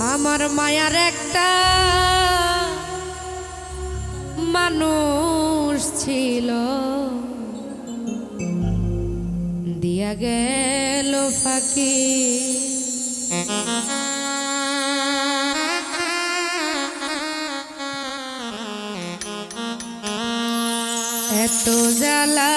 আমার মায়ার একটা মানুষ ছিল। দিয়া গেল ফাঁকি। এত জ্বালা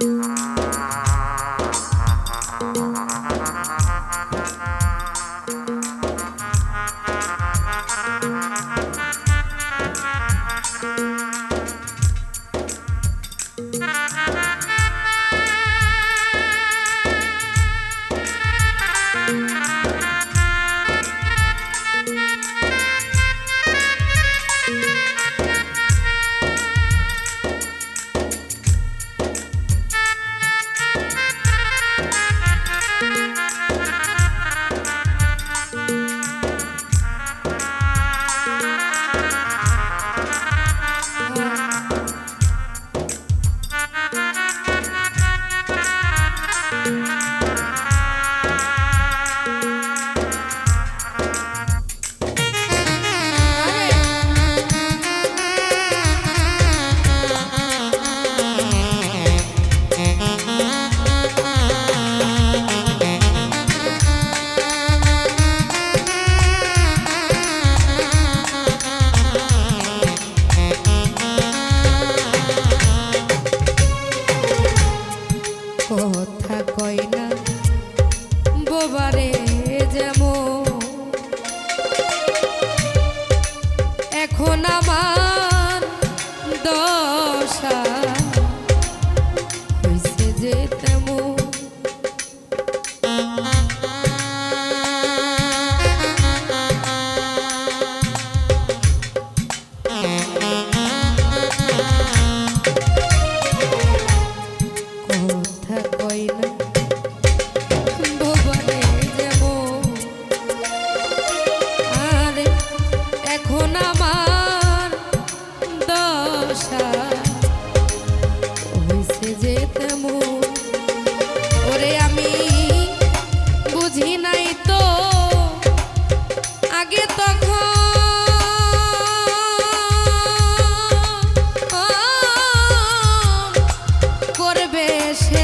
you tá. Yes, yes.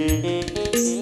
Música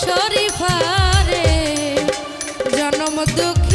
শরীফারে জনম দুঃখ